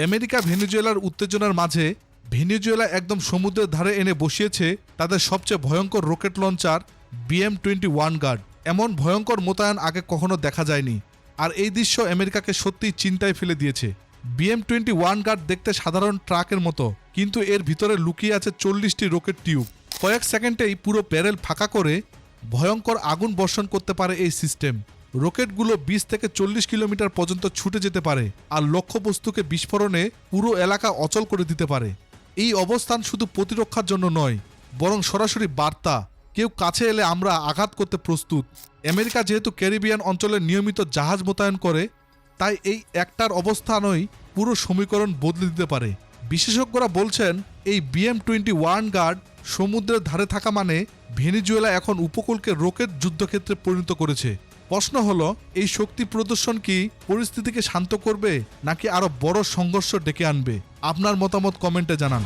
America ভেনিজুয়েলার উত্তেজনার মাঝে Venezuela একদম সমুদ্রের ধারে এনে বসিয়েছে তাদের সবচেয়ে ভয়ঙ্কর rocket launcher BM twenty one Grad. এমন ভয়ঙ্কর মোতায়েন আগে কখনো দেখা যায়নি। আর এই দৃশ্য আমেরিকাকে সত্যিই চিন্তায় ফেলে দিয়েছে। বিএম টোয়েন্টি ওয়ান গার্ড দেখতে সাধারণ ট্রাকের মতো, কিন্তু এর ভিতরে লুকিয়ে আছে চল্লিশটি রকেট টিউব। কয়েক সেকেন্ডেই পুরো প্যারেল ফাঁকা করে ভয়ঙ্কর আগুন বর্ষণ করতে পারে এই সিস্টেম। রকেটগুলো বিশ থেকে চল্লিশ কিলোমিটার পর্যন্ত ছুটে যেতে পারে আর লক্ষ্যবস্তুকে বিস্ফোরণে পুরো এলাকা অচল করে দিতে পারে। এই অবস্থান শুধু প্রতিরক্ষার জন্য নয়, বরং সরাসরি বার্তা, কেউ কাছে এলে আমরা আঘাত করতে প্রস্তুত। আমেরিকা যেহেতু ক্যারিবিয়ান অঞ্চলে নিয়মিত জাহাজ মোতায়েন করে, তাই এই একটার অবস্থানই পুরো সমীকরণ বদলে দিতে পারে। বিশেষজ্ঞরা বলছেন, এই বিএম টোয়েন্টি ওয়ান গার্ড সমুদ্রের ধারে থাকা মানে ভেনিজুয়েলা এখন উপকূলকে রকেট যুদ্ধক্ষেত্রে পরিণত করেছে। প্রশ্ন হলো, এই শক্তি প্রদর্শন কি পরিস্থিতিকে শান্ত করবে নাকি আরও বড় সংঘর্ষ ডেকে আনবে? আপনার মতামত কমেন্টে জানান।